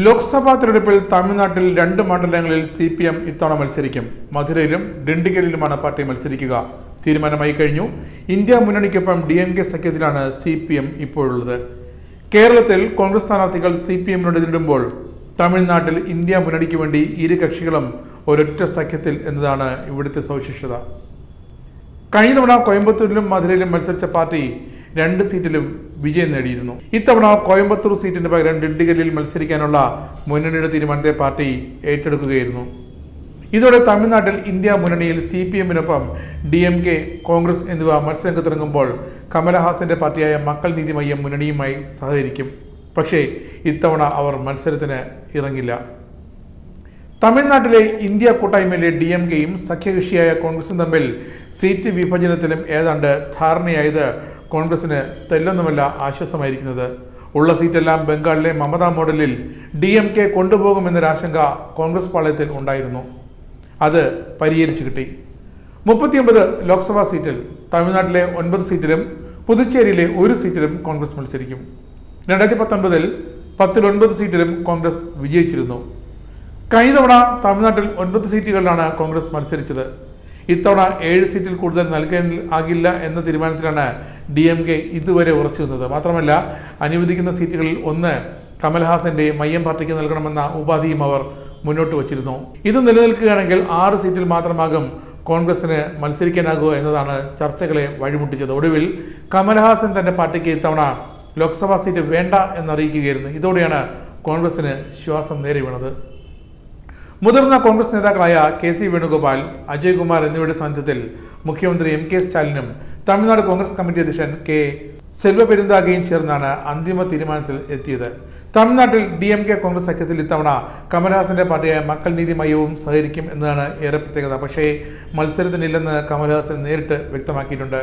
ലോക്സഭാ തെരഞ്ഞെടുപ്പിൽ തമിഴ്നാട്ടിൽ രണ്ട് മണ്ഡലങ്ങളിൽ സി പി എം ഇത്തവണ മത്സരിക്കും. മധുരയിലും ഡിണ്ടിഗലിലുമാണ് പാർട്ടി മത്സരിക്കുക. തീരുമാനമായി കഴിഞ്ഞു. ഇന്ത്യ മുന്നണിക്കൊപ്പം ഡി എം കെ സഖ്യത്തിലാണ് സി പി എം ഇപ്പോഴുള്ളത്. കേരളത്തിൽ കോൺഗ്രസ് സ്ഥാനാർത്ഥികൾ സി പി എമ്മിനോട് നേരിടുമ്പോൾ തമിഴ്നാട്ടിൽ ഇന്ത്യ മുന്നണിക്ക് വേണ്ടി ഇരു കക്ഷികളും ഒരൊറ്റ സഖ്യത്തിൽ എന്നതാണ് ഇവിടുത്തെ സവിശേഷത. കഴിഞ്ഞ തവണ കോയമ്പത്തൂരിലും മധുരയിലും മത്സരിച്ച പാർട്ടി രണ്ട് സീറ്റിലും വിജയം നേടിയിരുന്നു. ഇത്തവണ കോയമ്പത്തൂർ സീറ്റിന് പകരം ഡിണ്ടിഗലിൽ മത്സരിക്കാനുള്ള മുന്നണിയുടെ തീരുമാനത്തെ പാർട്ടി ഏറ്റെടുക്കുകയായിരുന്നു. ഇതോടെ തമിഴ്നാട്ടിൽ ഇന്ത്യ മുന്നണിയിൽ സി പി എമ്മിനൊപ്പം ഡി എം കെ കോൺഗ്രസ് എന്നിവ മത്സരരംഗത്തിറങ്ങുമ്പോൾ കമലഹാസന്റെ പാർട്ടിയായ മക്കൾ നീതി മയ്യം മുന്നണിയുമായി സഹകരിക്കും. പക്ഷേ ഇത്തവണ അവർ മത്സരത്തിന് ഇറങ്ങില്ല. തമിഴ്നാട്ടിലെ ഇന്ത്യ കൂട്ടായ്മയിലെ ഡി എം കെയും സഖ്യകക്ഷിയായ കോൺഗ്രസും തമ്മിൽ സീറ്റ് വിഭജനത്തിലും ഏതാണ്ട് ധാരണയായത് കോൺഗ്രസിന് തെല്ലൊന്നുമല്ല ആശ്വാസമായിരിക്കുന്നത്. ഉള്ള സീറ്റെല്ലാം ബംഗാളിലെ മമതാ മോഡലിൽ ഡി എം കെ കൊണ്ടുപോകുമെന്നൊരാശങ്ക കോൺഗ്രസ് പാളയത്തിൽ ഉണ്ടായിരുന്നു. അത് പരിഹരിച്ചു കിട്ടി. മുപ്പത്തിയൊമ്പത് ലോക്സഭാ സീറ്റിൽ തമിഴ്നാട്ടിലെ ഒൻപത് സീറ്റിലും പുതുച്ചേരിയിലെ ഒരു സീറ്റിലും കോൺഗ്രസ് മത്സരിക്കും. രണ്ടായിരത്തി പത്തൊൻപതിൽ പത്തിൽ ഒൻപത് സീറ്റിലും കോൺഗ്രസ് വിജയിച്ചിരുന്നു. കഴിഞ്ഞ തവണ തമിഴ്നാട്ടിൽ ഒൻപത് സീറ്റുകളിലാണ് കോൺഗ്രസ് മത്സരിച്ചത്. ഇത്തവണ ഏഴ് സീറ്റിൽ കൂടുതൽ നൽകാൻ ആകില്ല എന്ന തീരുമാനത്തിലാണ് ഡി എം കെ ഇതുവരെ ഉറച്ചു നിന്നത്. മാത്രമല്ല അനുവദിക്കുന്ന സീറ്റുകളിൽ ഒന്ന് കമൽഹാസന്റെ മയ്യം പാർട്ടിക്ക് നൽകണമെന്ന ഉപാധിയും അവർ മുന്നോട്ട് വച്ചിരുന്നു. ഇത് നിലനിൽക്കുകയാണെങ്കിൽ ആറ് സീറ്റിൽ മാത്രമാകും കോൺഗ്രസിന് മത്സരിക്കാനാകുക എന്നതാണ് ചർച്ചകളെ വഴിമുട്ടിച്ചത്. ഒടുവിൽ കമൽഹാസൻ തന്റെ പാർട്ടിക്ക് ഇത്തവണ ലോക്സഭാ സീറ്റ് വേണ്ട എന്നറിയിക്കുകയായിരുന്നു. ഇതോടെയാണ് കോൺഗ്രസിന് ശ്വാസം നേരെ വീണത് മുതിർന്ന കോൺഗ്രസ് നേതാക്കളായ കെ സി വേണുഗോപാൽ അജയ് കുമാർ എന്നിവരുടെ സാന്നിധ്യത്തിൽ മുഖ്യമന്ത്രി എം കെ സ്റ്റാലിനും തമിഴ്നാട് കോൺഗ്രസ് കമ്മിറ്റി അധ്യക്ഷൻ കെ സെൽവ പെരുന്താകയും ചേർന്നാണ് അന്തിമ തീരുമാനത്തിൽ എത്തിയത്. തമിഴ്നാട്ടിൽ ഡി എം കെ കോൺഗ്രസ് സഖ്യത്തിൽ ഇത്തവണ കമൽഹാസന്റെ പാർട്ടിയായ മക്കൾ നീതി മയവും സഹകരിക്കും എന്നതാണ് ഏറെ പ്രത്യേകത. പക്ഷേ മത്സരത്തിനില്ലെന്ന് കമൽഹാസൻ നേരിട്ട് വ്യക്തമാക്കിയിട്ടുണ്ട്.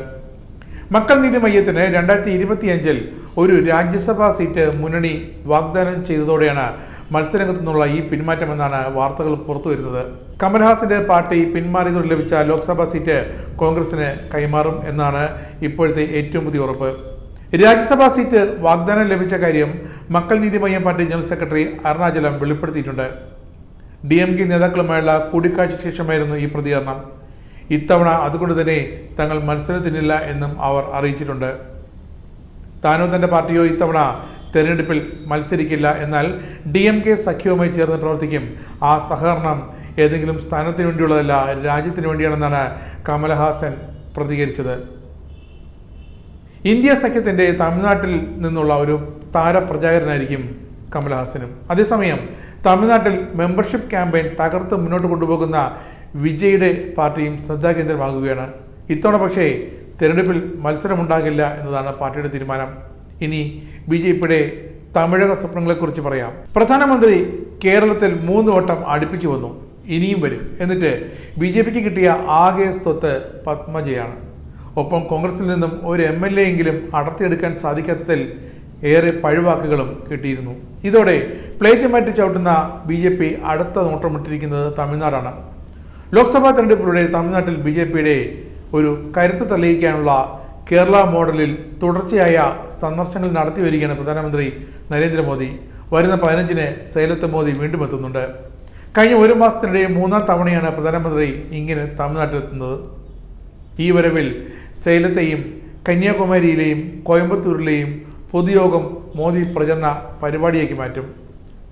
മക്കൾ നീതി മയ്യത്തിന് രണ്ടായിരത്തി ഇരുപത്തിയഞ്ചിൽ ഒരു രാജ്യസഭാ സീറ്റ് മുന്നണി വാഗ്ദാനം ചെയ്തതോടെയാണ് മത്സരരംഗത്തു നിന്നുള്ള ഈ പിന്മാറ്റമെന്നാണ് വാർത്തകൾ പുറത്തുവരുന്നത് കമൽഹാസിന്റെ പാർട്ടി പിന്മാറിയതോടെ ലഭിച്ച ലോക്സഭാ സീറ്റ് കോൺഗ്രസിന് കൈമാറും എന്നാണ് ഇപ്പോഴത്തെ ഏറ്റവും പുതിയ ഉറപ്പ്. രാജ്യസഭാ സീറ്റ് വാഗ്ദാനം ലഭിച്ച കാര്യം Makkal Needhi Maiam party general secretary Arunachalam വെളിപ്പെടുത്തിയിട്ടുണ്ട്. D M K നേതാക്കളുമായുള്ള കൂടിക്കാഴ്ചയ്ക്ക് ശേഷമായിരുന്നു ഈ പ്രതികരണം. ഇത്തവണ അതുകൊണ്ട് തന്നെ തങ്ങൾ മത്സരത്തിനില്ല എന്നും അവർ അറിയിച്ചിട്ടുണ്ട്. താനോ തന്റെ പാർട്ടിയോ ഇത്തവണ തെരഞ്ഞെടുപ്പിൽ മത്സരിക്കില്ല. എന്നാൽ ഡി എം കെ സഖ്യവുമായി ചേർന്ന് പ്രവർത്തിക്കും. ആ സഹകരണം ഏതെങ്കിലും സ്ഥാനത്തിന് വേണ്ടിയുള്ളതല്ല രാജ്യത്തിന് വേണ്ടിയാണെന്നാണ് കമലഹാസൻ പ്രതികരിച്ചത്. ഇന്ത്യ സഖ്യത്തിന്റെ തമിഴ്നാട്ടിൽ നിന്നുള്ള ഒരു താരപ്രചാരനായിരിക്കും കമൽഹാസനും. അതേസമയം തമിഴ്നാട്ടിൽ മെമ്പർഷിപ്പ് ക്യാമ്പയിൻ തകർത്ത് മുന്നോട്ട് കൊണ്ടുപോകുന്ന വിജയുടെ പാർട്ടിയും ശ്രദ്ധാകേന്ദ്രമാകുകയാണ് ഇത്തവണ പക്ഷേ തിരഞ്ഞെടുപ്പിൽ മത്സരമുണ്ടാകില്ല എന്നതാണ് പാർട്ടിയുടെ തീരുമാനം. ഇനി ബി ജെ പിയുടെ തമിഴക സ്വപ്നങ്ങളെക്കുറിച്ച് പറയാം. പ്രധാനമന്ത്രി കേരളത്തിൽ മൂന്ന് വട്ടം അടുപ്പിച്ചു വന്നു. ഇനിയും വരും. എന്നിട്ട് ബി ജെ പിക്ക് കിട്ടിയ ആകെ സ്വത്ത് പത്മജയാണ്. ഒപ്പം കോൺഗ്രസിൽ നിന്നും ഒരു എം എൽ എ എങ്കിലും അടർത്തിയെടുക്കാൻ സാധിക്കാത്തതിൽ ഏറെ പഴിവാക്കുകളും കിട്ടിയിരുന്നു. ഇതോടെ പ്ലേറ്റ് മാറ്റി ചവിട്ടുന്ന ബി ജെ പി അടുത്ത നോട്ടമിട്ടിരിക്കുന്നത് തമിഴ്നാടാണ്. ലോക്സഭാ തെരഞ്ഞെടുപ്പിലൂടെ തമിഴ്നാട്ടിൽ ബി ജെ പിയുടെ ഒരു കരുത്ത് തെളിയിക്കാനുള്ള കേരള മോഡലിൽ തുടർച്ചയായ സന്ദർശനങ്ങൾ നടത്തി വരികയാണ് പ്രധാനമന്ത്രി നരേന്ദ്രമോദി. വരുന്ന പതിനഞ്ചിന് സേലത്ത് മോദി വീണ്ടും എത്തുന്നുണ്ട്. കഴിഞ്ഞ ഒരു മാസത്തിനിടെ മൂന്നാം തവണയാണ് പ്രധാനമന്ത്രി ഇങ്ങനെ തമിഴ്നാട്ടിലെത്തുന്നത്. ഈ വരവിൽ സേലത്തെയും കന്യാകുമാരിയിലെയും കോയമ്പത്തൂരിലെയും പൊതുയോഗം മോദി പ്രചരണ പരിപാടിയാക്കി മാറ്റും.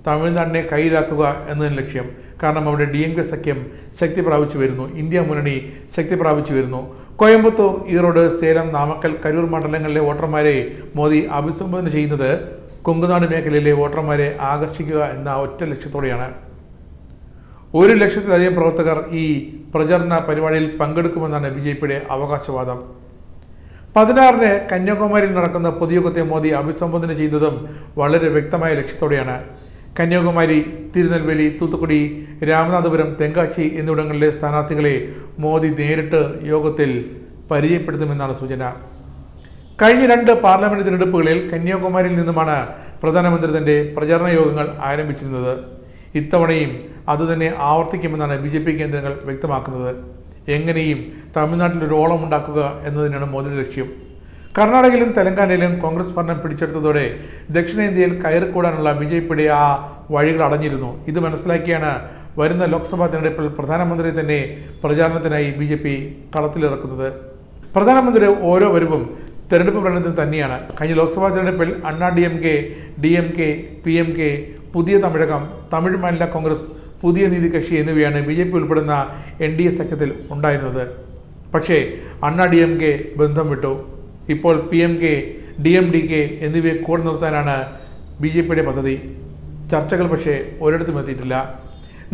തമിഴ്നാടിനെ കയ്യിലാക്കുക എന്നതിന് ലക്ഷ്യം. കാരണം അവിടെ ഡി എം കെ സഖ്യം ശക്തി പ്രാപിച്ചു വരുന്നു. ഇന്ത്യ മുന്നണി ശക്തി പ്രാപിച്ചു വരുന്നു. കോയമ്പത്തൂർ ഈറോഡ് സേലം നാമക്കൽ കരൂർ മണ്ഡലങ്ങളിലെ വോട്ടർമാരെ മോദി അഭിസംബോധന ചെയ്യുന്നത് കൊങ്കുനാട് മേഖലയിലെ വോട്ടർമാരെ ആകർഷിക്കുക എന്ന ഒറ്റ ലക്ഷ്യത്തോടെയാണ്. ഒരു ലക്ഷത്തിലധികം പ്രവർത്തകർ ഈ പ്രചരണ പരിപാടിയിൽ പങ്കെടുക്കുമെന്നാണ് ബി ജെ പിയുടെ അവകാശവാദം. പതിനാറിന് കന്യാകുമാരിയിൽ നടക്കുന്ന പൊതുയോഗത്തെ മോദി അഭിസംബോധന ചെയ്തതും വളരെ വ്യക്തമായ ലക്ഷ്യത്തോടെയാണ്. കന്യാകുമാരി തിരുനെൽവേലി തൂത്തുക്കുടി രാമനാഥപുരം തെങ്കാശി എന്നിവിടങ്ങളിലെ സ്ഥാനാർത്ഥികളെ മോദി നേരിട്ട് യോഗത്തിൽ പരിചയപ്പെടുത്തുമെന്നാണ് സൂചന. കഴിഞ്ഞ രണ്ട് പാർലമെന്റ് തിരഞ്ഞെടുപ്പുകളിൽ കന്യാകുമാരിയിൽ നിന്നുമാണ് പ്രധാനമന്ത്രി തന്റെ പ്രചാരണ യോഗങ്ങൾ ആരംഭിച്ചിരുന്നത്. ഇത്തവണയും അതുതന്നെ ആവർത്തിക്കുമെന്നാണ് ബി ജെ പി കേന്ദ്രങ്ങൾ വ്യക്തമാക്കുന്നത്. എങ്ങനെയും തമിഴ്നാട്ടിൽ ഒരു ഓളം ഉണ്ടാക്കുക എന്നതിനാണ് മോദിയുടെ ലക്ഷ്യം. കർണാടകയിലും തെലങ്കാനയിലും കോൺഗ്രസ് ഭരണം പിടിച്ചെടുത്തതോടെ ദക്ഷിണേന്ത്യയിൽ കയറിക്കൂടാനുള്ള ബി ജെ പിയുടെ ആ വഴികൾ അടഞ്ഞിരുന്നു. ഇത് മനസ്സിലാക്കിയാണ് വരുന്ന ലോക്സഭാ തിരഞ്ഞെടുപ്പിൽ പ്രധാനമന്ത്രി തന്നെ പ്രചാരണത്തിനായി ബി ജെ പി കളത്തിലിറക്കുന്നത്. പ്രധാനമന്ത്രി ഓരോ വരവും തെരഞ്ഞെടുപ്പ് പ്രകടനത്തിൽ തന്നെയാണ്. കഴിഞ്ഞ ലോക്സഭാ തെരഞ്ഞെടുപ്പിൽ Anna D M K D M K P M K Puthiya Thamizhagam Tamil Maanila Congress Puthiya Needhi Katchi എന്നിവയാണ് ബി ജെ പി ഉൾപ്പെടുന്ന എൻ ഡി എ സഖ്യത്തിൽ ഉണ്ടായിരുന്നത്. പക്ഷേ അണ്ണാ ഡി എം കെ ബന്ധം വിട്ടു. ഇപ്പോൾ P M K D M D K എന്നിവയെ കൂടെ നിർത്താനാണ് ബി ജെ പിയുടെ പദ്ധതി. ചർച്ചകൾ പക്ഷേ ഒരിടത്തും എത്തിയിട്ടില്ല.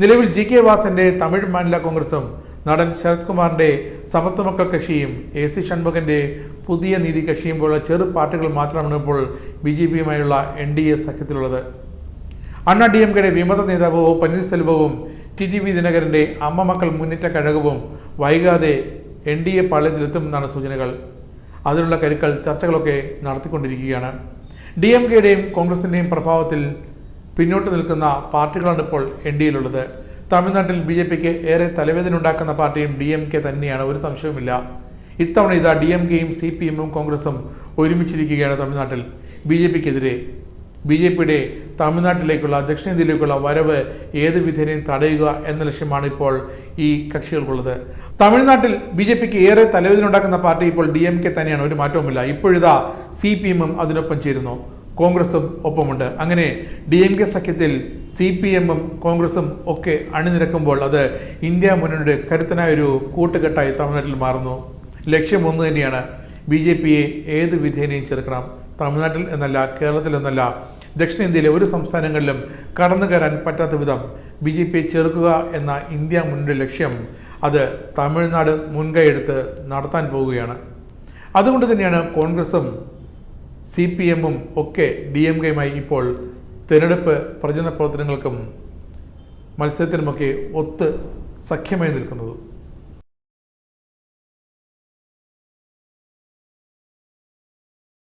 നിലവിൽ ജി കെ വാസന്റെ തമിഴ് മാനില കോൺഗ്രസും നടൻ ശരത് കുമാറിന്റെ സമത്വ മക്കൾ കക്ഷിയും എ സി ഷൺമുഖന്റെ പുതിയ നീതി കക്ഷിയും പോലുള്ള ചെറു പാർട്ടികൾ മാത്രമാണ് ഇപ്പോൾ ബി ജെ പിയുമായുള്ള എൻ ഡി എ സഖ്യത്തിലുള്ളത്. അണ്ണാ ഡി എം കെയുടെ വിമത നേതാവ് ഒ പന്നീർസെൽവവും ടി ടി വി ദിനകരന്റെ അമ്മ മക്കൾ മുന്നേറ്റ കഴകവും വൈകാതെ എൻ ഡി എ പാളയത്തിലെത്തുമെന്നാണ് സൂചനകൾ. അതിനുള്ള കരുക്കൾ ചർച്ചകളൊക്കെ നടത്തിക്കൊണ്ടിരിക്കുകയാണ്. ഡി എം കെയുടെയും കോൺഗ്രസിന്റെയും പ്രഭാവത്തിൽ പിന്നോട്ട് നിൽക്കുന്ന പാർട്ടികളാണ് ഇപ്പോൾ എൻ ഡി എയിലുള്ളത്. തമിഴ്നാട്ടിൽ ബി ജെ പിക്ക് ഏറെ തലവേദന ഉണ്ടാക്കുന്ന പാർട്ടിയും ഡി എം കെ തന്നെയാണ് ഒരു സംശയവുമില്ല. ഇത്തവണ ഇതാ ഡി എം കെയും സി പി എമ്മും കോൺഗ്രസും ഒരുമിച്ചിരിക്കുകയാണ് തമിഴ്നാട്ടിൽ. ബി ജെ പിക്കെതിരെ ബി ജെ പിയുടെ തമിഴ്നാട്ടിലേക്കുള്ള ദക്ഷിണേന്ത്യയിലേക്കുള്ള വരവ് ഏത് വിധേനയും തടയുക എന്ന ലക്ഷ്യമാണ് ഇപ്പോൾ ഈ കക്ഷികൾക്കുള്ളത്. തമിഴ്നാട്ടിൽ ബി ജെ പിക്ക് ഏറെ തലവേദന ഉണ്ടാക്കുന്ന പാർട്ടി ഇപ്പോൾ ഡി എം കെ തന്നെയാണ്. ഒരു മാറ്റവുമില്ല. ഇപ്പോഴിതാ സി പി എമ്മും അതിനൊപ്പം ചേരുന്നു. കോൺഗ്രസും ഒപ്പമുണ്ട്. അങ്ങനെ ഡി എം കെ സഖ്യത്തിൽ സി പി എമ്മും കോൺഗ്രസും ഒക്കെ അണിനിരക്കുമ്പോൾ അത് ഇന്ത്യ മുന്നണിയുടെ കരുത്തനായ ഒരു കൂട്ടുകെട്ടായി തമിഴ്നാട്ടിൽ മാറുന്നു. ലക്ഷ്യം ഒന്ന് തന്നെയാണ്. ബി ജെ പിയെ ഏത് വിധേനയും ചെറുക്കണം. തമിഴ്നാട്ടിൽ എന്നല്ല കേരളത്തിൽ എന്നല്ല ദക്ഷിണേന്ത്യയിലെ ഒരു സംസ്ഥാനങ്ങളിലും കടന്നു കയറാൻ പറ്റാത്ത വിധം ബി ജെ പിയെ ചെറുക്കുക എന്ന ഇന്ത്യ മുന്നിലെ ലക്ഷ്യം അത് തമിഴ്നാട് മുൻകൈയെടുത്ത് നടത്താൻ പോവുകയാണ്. അതുകൊണ്ട് തന്നെയാണ് കോൺഗ്രസും സി പി എമ്മും ഒക്കെ ഡി എം കെയുമായി ഇപ്പോൾ തിരഞ്ഞെടുപ്പ് പ്രചരണ പ്രവർത്തനങ്ങൾക്കും മത്സരത്തിനുമൊക്കെ ഒത്ത് സഖ്യമായി നിൽക്കുന്നത്.